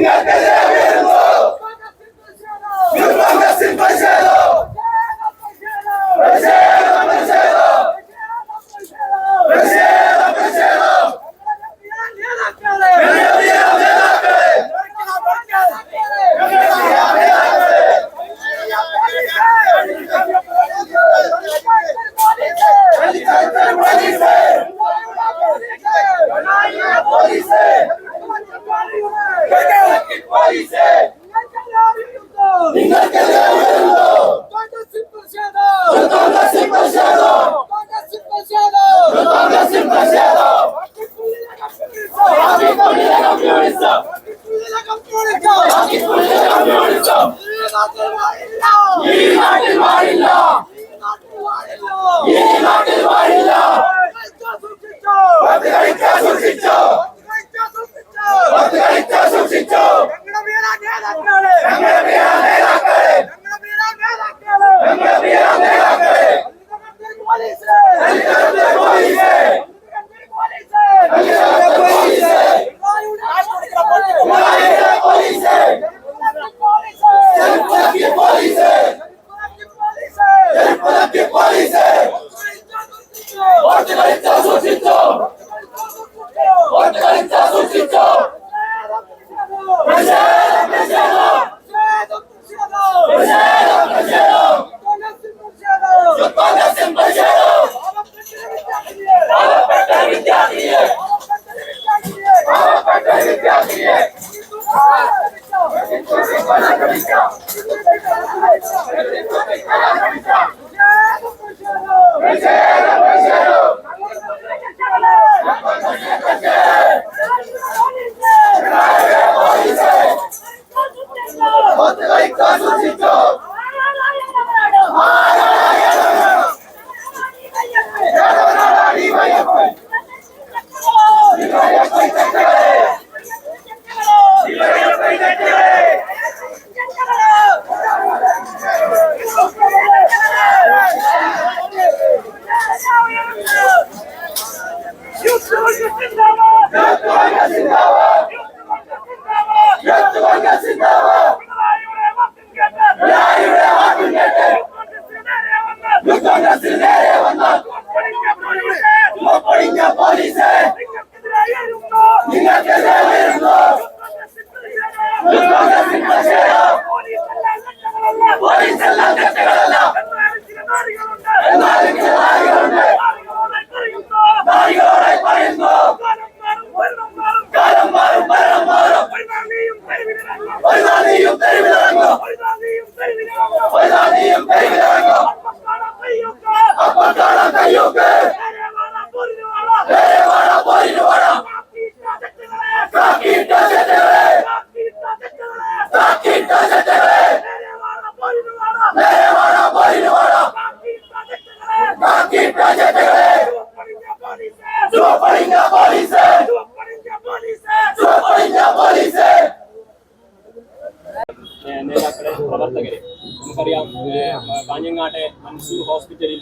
Vinga, നേതാക്കളെ പ്രവർത്തകരെ. നമുക്കറിയാം കാഞ്ഞങ്ങാട്ടെ മൻസൂർ ഹോസ്പിറ്റലിൽ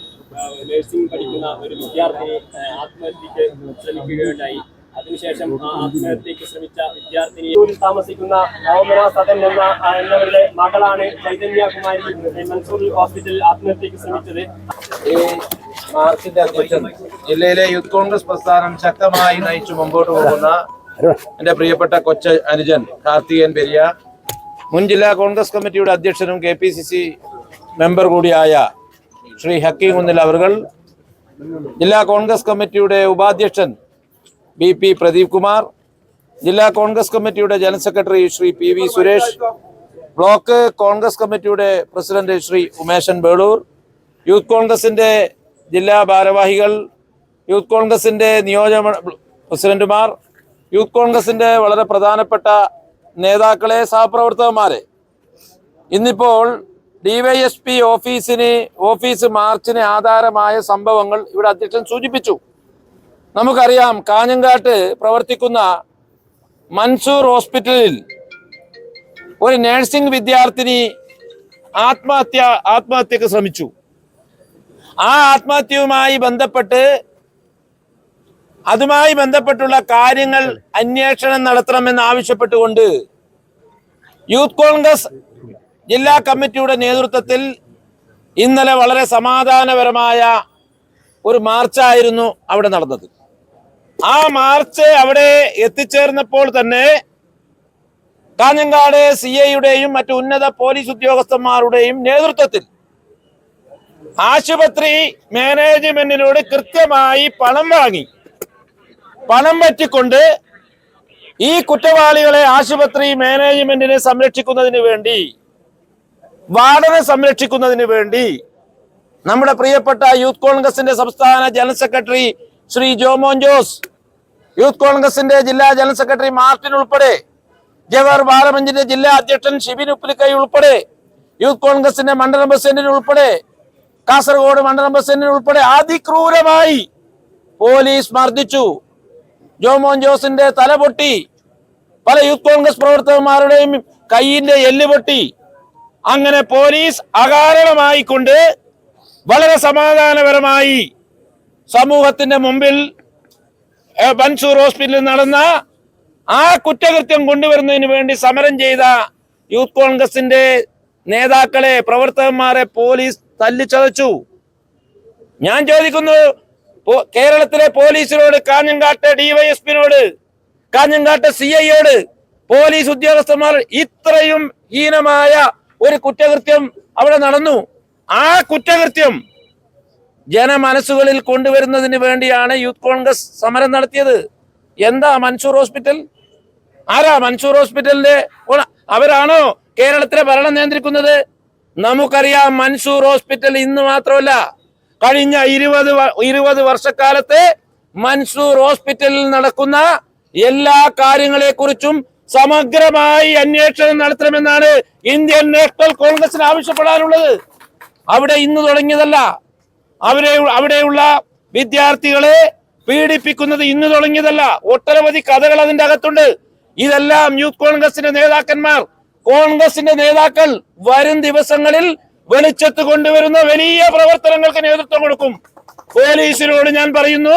നഴ്സിംഗ് പഠിക്കുന്ന ഒരു വിദ്യാർത്ഥിനി ആത്മഹത്യക്ക് ശ്രമിക്കുകയുണ്ടായി. അതിനുശേഷം ആ ആത്മഹത്യക്ക് ശ്രമിച്ച വിദ്യാർത്ഥിനി താമസിക്കുന്ന ഓമന സദൻ എന്ന എന്നവരുടെ മകളാണ് ചൈതന്യകുമാരി മൻസൂർ ഹോസ്പിറ്റലിൽ ആത്മഹത്യക്ക് ശ്രമിച്ചത്. ഈ മാർച്ചിന്റെ അധ്യക്ഷൻ ജില്ലയിലെ യൂത്ത് കോൺഗ്രസ് പ്രസ്ഥാനം ശക്തമായി നയിച്ചു മുമ്പോട്ട് പോകുന്ന എന്റെ പ്രിയപ്പെട്ട കൊച്ച അനുജൻ കാർത്തികൻ പെരിയ മുൻ ജില്ലാ കോൺഗ്രസ് കമ്മിറ്റിയുടെ അധ്യക്ഷനും കെ മെമ്പർ കൂടിയായ ശ്രീ ഹക്കീം കുന്നിൽ അവർ ജില്ലാ കോൺഗ്രസ് കമ്മിറ്റിയുടെ ഉപാധ്യക്ഷൻ ബി പി പ്രദീപ് കുമാർ ജില്ലാ കോൺഗ്രസ് കമ്മിറ്റിയുടെ general secretary Shri P V Suresh block Congress കമ്മിറ്റിയുടെ പ്രസിഡന്റ് ശ്രീ ഉമേശൻ ബേളൂർ യൂത്ത് കോൺഗ്രസിന്റെ ജില്ലാ ഭാരവാഹികൾ യൂത്ത് കോൺഗ്രസിന്റെ നിയോജക പ്രസിഡന്റുമാർ യൂത്ത് കോൺഗ്രസിന്റെ വളരെ പ്രധാനപ്പെട്ട നേതാക്കളെ സഹപ്രവർത്തകന്മാരെ. ഇന്നിപ്പോൾ ഡിവൈഎസ്പി ഓഫീസിന് ഓഫീസ് മാർച്ചിന് ആധാരമായ സംഭവങ്ങൾ ഇവിടെ അധ്യക്ഷൻ സൂചിപ്പിച്ചു. നമുക്കറിയാം കാഞ്ഞങ്കാട്ട് പ്രവർത്തിക്കുന്ന മൻസൂർ ഹോസ്പിറ്റലിൽ ഒരു നഴ്സിംഗ് വിദ്യാർത്ഥിനി ആത്മഹത്യ ആത്മഹത്യക്ക് ശ്രമിച്ചു. ആ ആത്മഹത്യയുമായി ബന്ധപ്പെട്ട് അതുമായി ബന്ധപ്പെട്ടുള്ള കാര്യങ്ങൾ അന്വേഷണം നടത്തണമെന്ന് ആവശ്യപ്പെട്ടുകൊണ്ട് യൂത്ത് കോൺഗ്രസ് ജില്ലാ കമ്മിറ്റിയുടെ നേതൃത്വത്തിൽ ഇന്നലെ വളരെ സമാധാനപരമായ ഒരു മാർച്ചായിരുന്നു അവിടെ നടന്നത്. ആ മാർച്ച് അവിടെ എത്തിച്ചേർന്നപ്പോൾ തന്നെ കാഞ്ഞങ്ങാട് സി ഐയുടെയും മറ്റു ഉന്നത പോലീസ് ഉദ്യോഗസ്ഥന്മാരുടെയും നേതൃത്വത്തിൽ ആശുപത്രി മാനേജ്മെന്റിനോട് കൃത്യമായി പണം വാങ്ങി. പണം പറ്റിക്കൊണ്ട് ഈ കുറ്റവാളികളെ ആശുപത്രി മാനേജ്മെന്റിനെ സംരക്ഷിക്കുന്നതിന് വേണ്ടി വാർഡനെ സംരക്ഷിക്കുന്നതിന് വേണ്ടി നമ്മുടെ പ്രിയപ്പെട്ട യൂത്ത് കോൺഗ്രസിന്റെ സംസ്ഥാന general secretary Shri Jomon Jose youth കോൺഗ്രസിന്റെ ജില്ലാ ജനറൽ സെക്രട്ടറി മാർട്ടിൻ ഉൾപ്പെടെ ജവഹർ ബാലമഞ്ചിന്റെ ജില്ലാ അധ്യക്ഷൻ ഷിബിൻ ഉപ്പിലിക്കൈ ഉൾപ്പെടെ യൂത്ത് കോൺഗ്രസിന്റെ മണ്ഡലം പ്രസിഡന്റിന് ഉൾപ്പെടെ കാസർഗോഡ് മണ്ഡലം പ്രസിഡന്റിന് ഉൾപ്പെടെ അതിക്രൂരമായി പോലീസ് മർദ്ദിച്ചു. ജോമോൻ ജോസിന്റെ തല പൊട്ടി. പല യൂത്ത് കോൺഗ്രസ് പ്രവർത്തകന്മാരുടെയും കൈയിന്റെ എല്ല് പൊട്ടി. അങ്ങനെ പോലീസ് അകാരണമായി കൊണ്ട് വളരെ സമാധാനപരമായി സമൂഹത്തിന്റെ മുമ്പിൽ ബൻസൂർ ഹോസ്പിറ്റലിൽ നടന്ന ആ കുറ്റകൃത്യം കൊണ്ടുവരുന്നതിന് വേണ്ടി സമരം ചെയ്ത യൂത്ത് കോൺഗ്രസിന്റെ നേതാക്കളെ പ്രവർത്തകന്മാരെ പോലീസ് തല്ലിച്ചതച്ചു. ഞാൻ ചോദിക്കുന്നു കേരളത്തിലെ പോലീസിനോട് കാഞ്ഞങ്കാട്ട് ഡിവൈഎസ്പിനോട് കാഞ്ഞങ്കാട്ട് സി ഐയോട് പോലീസ് ഉദ്യോഗസ്ഥന്മാർ ഇത്രയും ഹീനമായ ഒരു കുറ്റകൃത്യം അവിടെ നടന്നു. ആ കുറ്റകൃത്യം ജനമനസ്സുകളിൽ കൊണ്ടുവരുന്നതിന് വേണ്ടിയാണ് യൂത്ത് കോൺഗ്രസ് സമരം നടത്തിയത്. എന്താ മൻസൂർ ഹോസ്പിറ്റൽ? ആരാ മൻസൂർ ഹോസ്പിറ്റലിന്റെ അവരാണോ കേരളത്തിലെ ഭരണം നിയന്ത്രിക്കുന്നത്? നമുക്കറിയാം മൻസൂർ ഹോസ്പിറ്റൽ ഇന്ന് മാത്രമല്ല കഴിഞ്ഞ ഇരുപത് ഇരുപത് വർഷക്കാലത്തെ മൻസൂർ ഹോസ്പിറ്റലിൽ നടക്കുന്ന എല്ലാ കാര്യങ്ങളെക്കുറിച്ചും സമഗ്രമായി അന്വേഷണം നടത്തണമെന്നാണ് ഇന്ത്യൻ നാഷണൽ കോൺഗ്രസിന് ആവശ്യപ്പെടാനുള്ളത്. അവിടെ ഇന്ന് തുടങ്ങിയതല്ല. അവരെ അവിടെയുള്ള വിദ്യാർത്ഥികളെ പീഡിപ്പിക്കുന്നത് ഇന്ന് തുടങ്ങിയതല്ല. ഒട്ടനവധി കഥകൾ അതിന്റെ അകത്തുണ്ട്. ഇതെല്ലാം യൂത്ത് കോൺഗ്രസിന്റെ നേതാക്കന്മാർ കോൺഗ്രസിന്റെ നേതാക്കൾ വരും ദിവസങ്ങളിൽ വെളിച്ചത്ത് കൊണ്ടുവരുന്ന വലിയ പ്രവർത്തനങ്ങൾക്ക് നേതൃത്വം കൊടുക്കും. പോലീസിനോട് ഞാൻ പറയുന്നു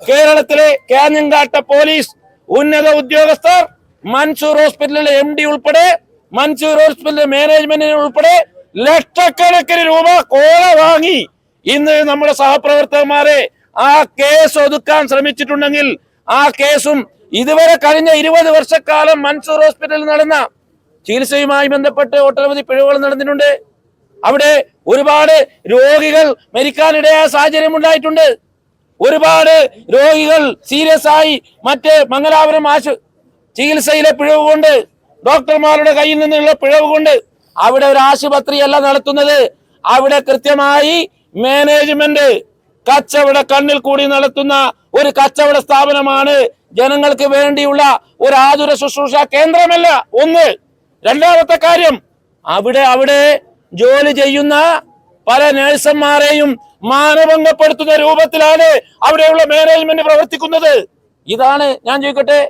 കേരളത്തിലെ കാഞ്ഞങ്കാട്ട പോലീസ് ഉന്നത ഉദ്യോഗസ്ഥർ മൻസൂർ ഹോസ്പിറ്റലിലെ എം ഡി ഉൾപ്പെടെ മൻസൂർ ഹോസ്പിറ്റലിലെ മാനേജ്മെന്റിന് ഉൾപ്പെടെ ലക്ഷക്കണക്കിന് രൂപ കോള വാങ്ങി ഇന്ന് നമ്മുടെ സഹപ്രവർത്തകന്മാരെ ആ കേസ് ഒതുക്കാൻ ശ്രമിച്ചിട്ടുണ്ടെങ്കിൽ ആ കേസും ഇതുവരെ കഴിഞ്ഞ ഇരുപത് വർഷക്കാലം മൻസൂർ ഹോസ്പിറ്റലിൽ നടന്ന ചികിത്സയുമായി ബന്ധപ്പെട്ട് ഒട്ടനവധി പിഴവുകൾ നടന്നിട്ടുണ്ട്. അവിടെ ഒരുപാട് രോഗികൾ മരിക്കാനിടയായ സാഹചര്യം ഉണ്ടായിട്ടുണ്ട്. ഒരുപാട് രോഗികൾ സീരിയസ് ആയി മറ്റ് മംഗലാപുരം ആശു ചികിത്സയിലെ പിഴവ് കൊണ്ട് ഡോക്ടർമാരുടെ കയ്യിൽ നിന്നുള്ള പിഴവ് കൊണ്ട് അവിടെ ഒരു ആശുപത്രിയല്ല നടത്തുന്നത്. അവിടെ കൃത്യമായി മാനേജ്മെന്റ് കച്ചവട കണ്ണിൽ കൂടി നടത്തുന്ന ഒരു കച്ചവട സ്ഥാപനമാണ്. ജനങ്ങൾക്ക് വേണ്ടിയുള്ള ഒരു ആതുര ശുശ്രൂഷ കേന്ദ്രമല്ല ഒന്ന്. രണ്ടാമത്തെ കാര്യം അവിടെ അവിടെ ജോലി ചെയ്യുന്ന പല നേഴ്സന്മാരെയും മാനഭംഗപ്പെടുത്തുന്ന രൂപത്തിലാണ് അവിടെയുള്ള മാനേജ്മെന്റ് പ്രവർത്തിക്കുന്നത്. ഇതാണ് ഞാൻ ചോദിക്കട്ടെ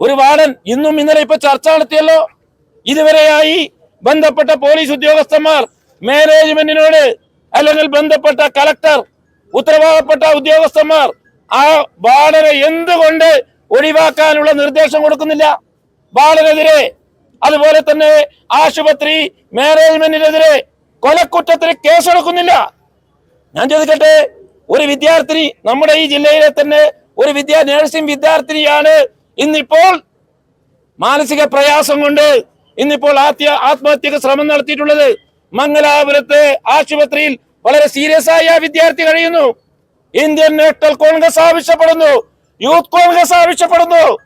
ഒരു വാർഡൻ ഇന്നും ഇന്നലെ ഇപ്പൊ ചർച്ച നടത്തിയല്ലോ. ഇതുവരെയായി ബന്ധപ്പെട്ട പോലീസ് ഉദ്യോഗസ്ഥന്മാർ മാനേജ്മെന്റിനോട് അല്ലെങ്കിൽ ബന്ധപ്പെട്ട കളക്ടർ ഉത്തരവാദപ്പെട്ട ഉദ്യോഗസ്ഥന്മാർ ആ വാർഡനെ എന്തുകൊണ്ട് ഒഴിവാക്കാനുള്ള നിർദ്ദേശം കൊടുക്കുന്നില്ല? വാർഡനെതിരെ അതുപോലെ തന്നെ ആശുപത്രി മാനേജ്മെന്റിനെതിരെ കൊലക്കുറ്റത്തിന് കേസെടുക്കുന്നില്ല. ഞാൻ ചോദിക്കട്ടെ ഒരു വിദ്യാർത്ഥിനി നമ്മുടെ ഈ ജില്ലയിലെ തന്നെ ഒരു വിദ്യാ നഴ്സിംഗ് വിദ്യാർത്ഥിനിയാണ്. ഇന്നിപ്പോൾ മാനസിക പ്രയാസം കൊണ്ട് ഇന്നിപ്പോൾ ആത്യ ആത്മഹത്യക്ക് ശ്രമം നടത്തിയിട്ടുള്ളത് മംഗലാപുരത്തെ ആശുപത്രിയിൽ വളരെ സീരിയസ് ആയി വിദ്യാർത്ഥി കഴിയുന്നു. ഇന്ത്യൻ നാഷണൽ കോൺഗ്രസ് ആവശ്യപ്പെടുന്നു. യൂത്ത് കോൺഗ്രസ് ആവശ്യപ്പെടുന്നു.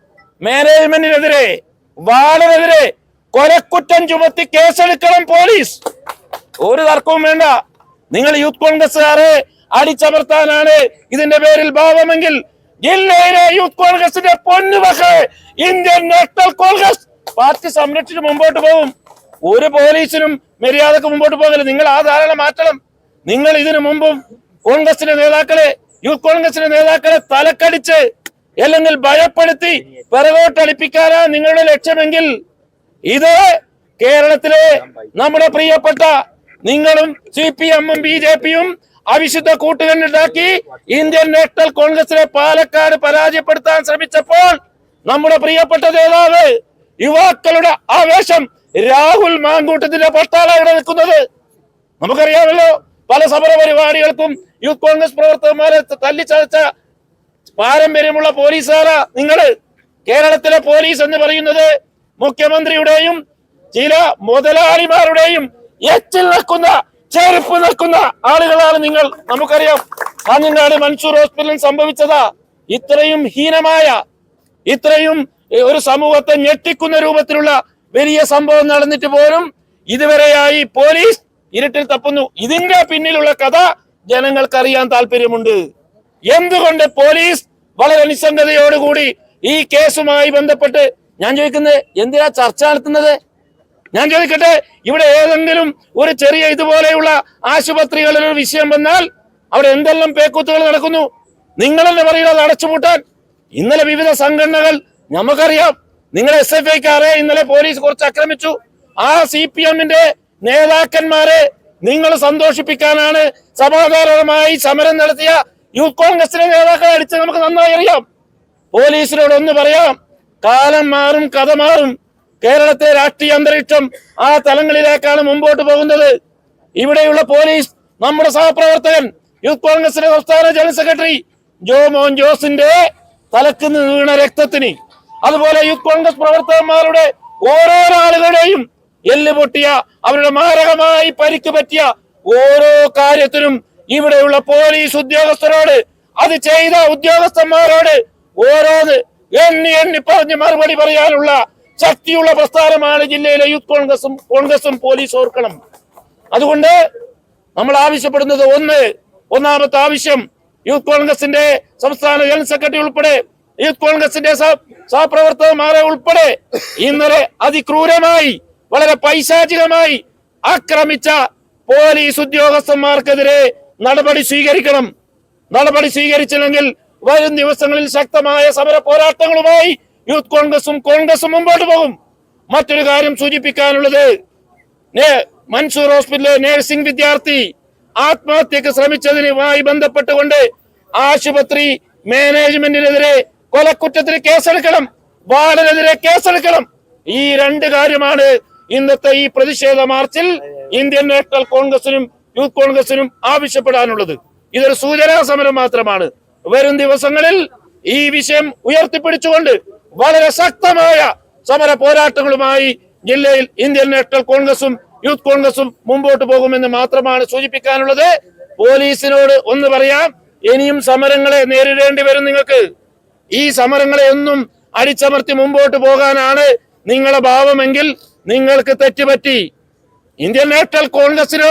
മാനേജ്മെന്റിനെതിരെ വാളിനെതിരെ കൊലക്കുറ്റം ചുമത്തി കേസെടുക്കണം പോലീസ്. ഒരു തർക്കവും വേണ്ട. നിങ്ങൾ യൂത്ത് കോൺഗ്രസ്സുകാരെ അടിച്ചമർത്താനാണ് ഇതിന്റെ പേരിൽ ഭാവമെങ്കിൽ ജില്ലയിലെ യൂത്ത് കോൺഗ്രസിന്റെ പൊന്നുമക്കളെ ഇന്ത്യൻ നാഷണൽ കോൺഗ്രസ് പാർട്ടി സംരക്ഷിച്ച് മുമ്പോട്ട് പോകും. ഒരു പോലീസിനും മര്യാദയ്ക്ക് മുമ്പോട്ട് പോകൽ നിങ്ങൾ ആ ധാരണ മാറ്റണം. നിങ്ങൾ ഇതിനു മുമ്പും കോൺഗ്രസിന്റെ നേതാക്കളെ യൂത്ത് കോൺഗ്രസിന്റെ നേതാക്കളെ തലക്കടിച്ച് അല്ലെങ്കിൽ ഭയപ്പെടുത്തി പിറകോട്ടടിപ്പിക്കാനാണ് നിങ്ങളുടെ ലക്ഷ്യമെങ്കിൽ ഇത് കേരളത്തിലെ നമ്മുടെ പ്രിയപ്പെട്ട നിങ്ങളും സി പി എമ്മും ബി ജെ പിയും അവിശുദ്ധ കൂട്ടുകെട്ടുണ്ടാക്കി ഇന്ത്യൻ നാഷണൽ കോൺഗ്രസിനെ പാലക്കാട് പരാജയപ്പെടുത്താൻ ശ്രമിച്ചപ്പോൾ നമ്മുടെ പ്രിയപ്പെട്ട നേതാവ് യുവാക്കളുടെ ആവേശം രാഹുൽ മാങ്കൂട്ടത്തിന്റെ പട്ടാള ഇവിടെ നിൽക്കുന്നത്. നമുക്കറിയാമല്ലോ പല സമര പരിപാടികൾക്കും യൂത്ത് കോൺഗ്രസ് പ്രവർത്തകന്മാരെ തല്ലിച്ചതച്ച പാരമ്പര്യമുള്ള പോലീസുകാരാ നിങ്ങൾ. കേരളത്തിലെ പോലീസ് എന്ന് പറയുന്നത് മുഖ്യമന്ത്രിയുടെയും ചില മുതലാളിമാരുടെയും എച്ചിൽ നിൽക്കുന്ന ചെരുപ്പ് നിൽക്കുന്ന ആളുകളാണ് നിങ്ങൾ. നമുക്കറിയാം കാഞ്ഞങ്ങാട് മൻസൂർ ഹോസ്പിറ്റലിൽ സംഭവിച്ചതാ. ഇത്രയും ഹീനമായ ഇത്രയും ഒരു സമൂഹത്തെ ഞെട്ടിക്കുന്ന രൂപത്തിലുള്ള വലിയ സംഭവം നടന്നിട്ട് പോലും ഇതുവരെയായി പോലീസ് ഇരുട്ടിൽ തപ്പുന്നു. ഇതിന്റെ പിന്നിലുള്ള കഥ ജനങ്ങൾക്ക് അറിയാൻ താല്പര്യമുണ്ട്. എന്തുകൊണ്ട് പോലീസ് വളരെ നിസ്സംഗതയോടുകൂടി ഈ കേസുമായി ബന്ധപ്പെട്ട് ഞാൻ ചോദിക്കുന്നത് എന്തിനാ ചർച്ച നടത്തുന്നത്? ഞാൻ ചോദിക്കട്ടെ ഇവിടെ ഏതെങ്കിലും ഒരു ചെറിയ ഇതുപോലെയുള്ള ആശുപത്രികളിൽ ഒരു വിഷയം വന്നാൽ അവിടെ എന്തെല്ലാം പേക്കൂത്തുകൾ നടക്കുന്നു? നിങ്ങളെന്നെ പറയുന്നത് അടച്ചുപൂട്ടാൻ? ഇന്നലെ വിവിധ സംഘടനകൾ നമുക്കറിയാം നിങ്ങൾ എസ് എഫ് ഐക്കാരെ ഇന്നലെ പോലീസ് കുറച്ച് ആക്രമിച്ചു. ആ സി പി എമ്മിന്റെ നേതാക്കന്മാരെ നിങ്ങൾ സന്തോഷിപ്പിക്കാനാണ് സമാധാനപരമായി സമരം നടത്തിയ യൂത്ത് കോൺഗ്രസിലെ നേതാക്കളെ അടിച്ച് നമുക്ക് നന്നായി അറിയാം. പോലീസിനോട് ഒന്ന് പറയാം കാലം മാറും കഥ മാറും. കേരളത്തെ രാഷ്ട്രീയ അന്തരീക്ഷം ആ തലങ്ങളിലേക്കാണ് മുമ്പോട്ട് പോകുന്നത്. ഇവിടെയുള്ള പോലീസ് നമ്മുടെ സഹപ്രവർത്തകൻ യൂത്ത് കോൺഗ്രസിന്റെ സംസ്ഥാന ജനറൽ സെക്രട്ടറി ജോ മോൻ ജോസിന്റെ തലക്കുന്ന് വീണ രക്തത്തിന്. അതുപോലെ യൂത്ത് കോൺഗ്രസ് പ്രവർത്തകന്മാരുടെ ഓരോ ആളുകളുടെയും എല്ല് പൊട്ടിയ അവരുടെ മാരകമായി പരിക്ക് പറ്റിയ ഓരോ കാര്യത്തിനും ഇവിടെയുള്ള പോലീസ് ഉദ്യോഗസ്ഥരോട് അത് ചെയ്ത ഉദ്യോഗസ്ഥന്മാരോട് ഓരോന്ന് എണ്ണി എണ്ണി പറഞ്ഞ് മറുപടി പറയാനുള്ള ശക്തിയുള്ള പ്രസ്ഥാനമാണ് ജില്ലയിലെ യൂത്ത് കോൺഗ്രസും കോൺഗ്രസും പോലീസ് ഓർക്കണം. അതുകൊണ്ട് നമ്മൾ ആവശ്യപ്പെടുന്നത് ഒന്ന് ഒന്നാമത്തെ ആവശ്യം യൂത്ത് കോൺഗ്രസിന്റെ സംസ്ഥാന ജനറൽ സെക്രട്ടറി ഉൾപ്പെടെ യൂത്ത് കോൺഗ്രസിന്റെ സഹ- സഹപ്രവർത്തകന്മാരെ ഉൾപ്പെടെ ഇന്നലെ അതിക്രൂരമായി വളരെ പൈശാചികമായി ആക്രമിച്ച പോലീസ് ഉദ്യോഗസ്ഥന്മാർക്കെതിരെ നടപടി സ്വീകരിക്കണം. നടപടി സ്വീകരിച്ചില്ലെങ്കിൽ വരും ദിവസങ്ങളിൽ ശക്തമായ സമര പോരാട്ടങ്ങളുമായി യൂത്ത് കോൺഗ്രസും കോൺഗ്രസും മുമ്പോട്ട് പോകും. മറ്റൊരു കാര്യം സൂചിപ്പിക്കാനുള്ളത് മൻസൂർ ഹോസ്പിറ്റലിലെ നഴ്സിംഗ് വിദ്യാർത്ഥി ആത്മഹത്യക്ക് ശ്രമിച്ചതിനുമായി ബന്ധപ്പെട്ടുകൊണ്ട് ആശുപത്രി മാനേജ്മെന്റിനെതിരെ കൊലക്കുറ്റത്തിന് കേസെടുക്കണം വാർഡനെതിരെ കേസെടുക്കണം. ഈ രണ്ട് കാര്യമാണ് ഇന്നത്തെ ഈ പ്രതിഷേധ മാർച്ചിൽ ഇന്ത്യൻ നാഷണൽ കോൺഗ്രസിനും യൂത്ത് കോൺഗ്രസിനും ആവശ്യപ്പെടാനുള്ളത്. ഇതൊരു സൂചനാ സമരം മാത്രമാണ്. വരും ദിവസങ്ങളിൽ ഈ വിഷയം ഉയർത്തിപ്പിടിച്ചുകൊണ്ട് വളരെ ശക്തമായ സമര പോരാട്ടങ്ങളുമായി ജില്ലയിൽ ഇന്ത്യൻ നാഷണൽ കോൺഗ്രസും യൂത്ത് കോൺഗ്രസും മുമ്പോട്ട് പോകുമെന്ന് മാത്രമാണ് സൂചിപ്പിക്കാനുള്ളത്. പോലീസിനോട് ഒന്ന് പറയാം ഇനിയും സമരങ്ങളെ നേരിടേണ്ടി വരും നിങ്ങൾക്ക്. ഈ സമരങ്ങളെ ഒന്നും അടിച്ചമർത്തി മുമ്പോട്ട് പോകാനാണ് നിങ്ങളെ ഭാവമെങ്കിൽ നിങ്ങൾക്ക് തെറ്റുപറ്റി. ഇന്ത്യൻ നാഷണൽ കോൺഗ്രസിനോ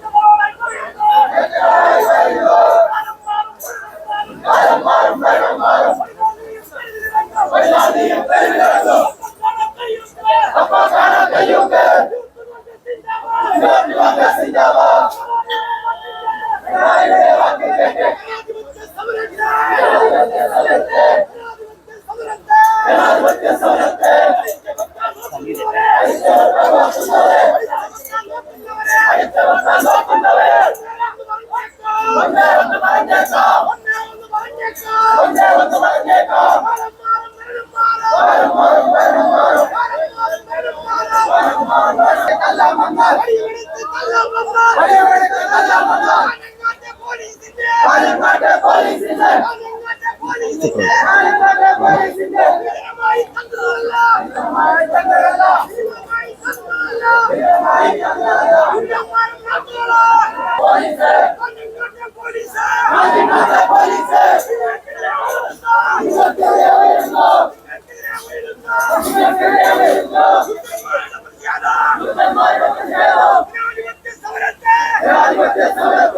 Vai, vai, vai, vai.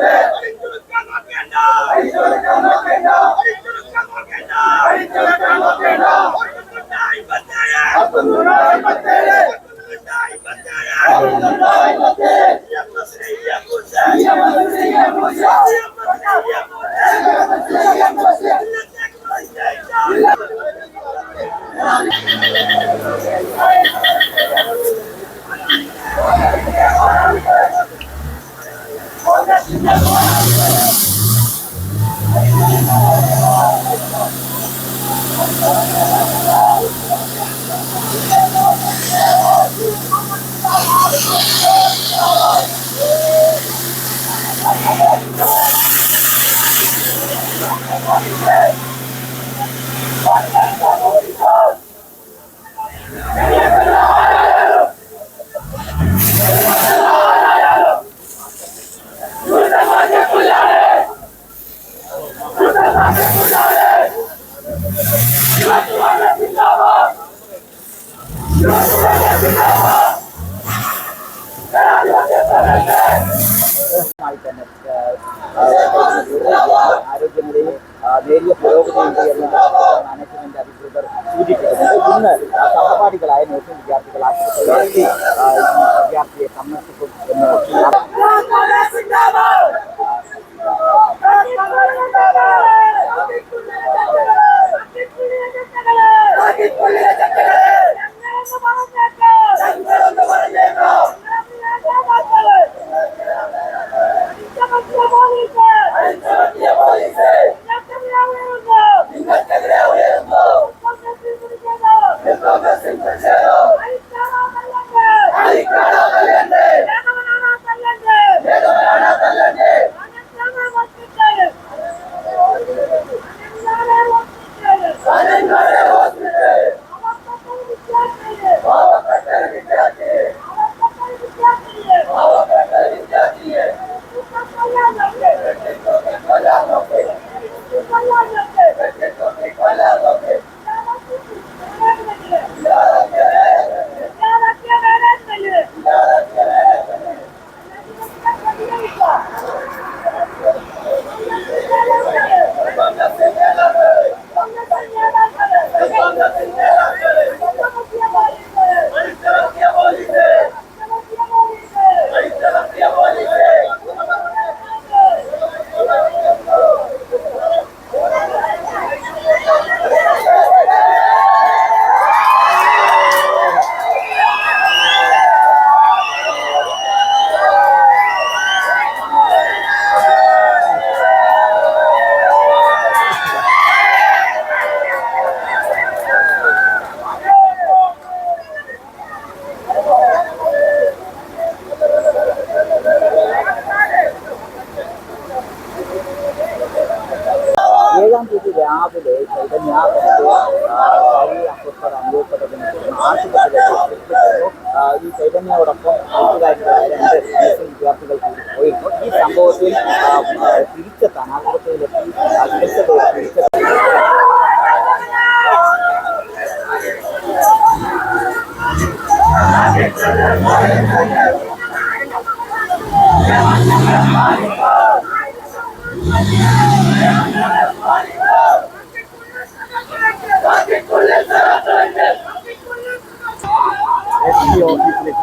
ആരോഗ്യനിലയിൽ നേരിയ പുരോഗതിയുണ്ട് എന്ന് മാനേജ്മെന്റ് അധികൃതർ സൂചിപ്പിക്കുന്നത് ഇന്ന് സഹപാഠികളായ നേഴ്സിംഗ് വിദ്യാർത്ഥികൾ ആശുപത്രിയിൽ വിദ്യാർത്ഥിയെ സന്ദർശിക്കും എന്ന് എസ് പി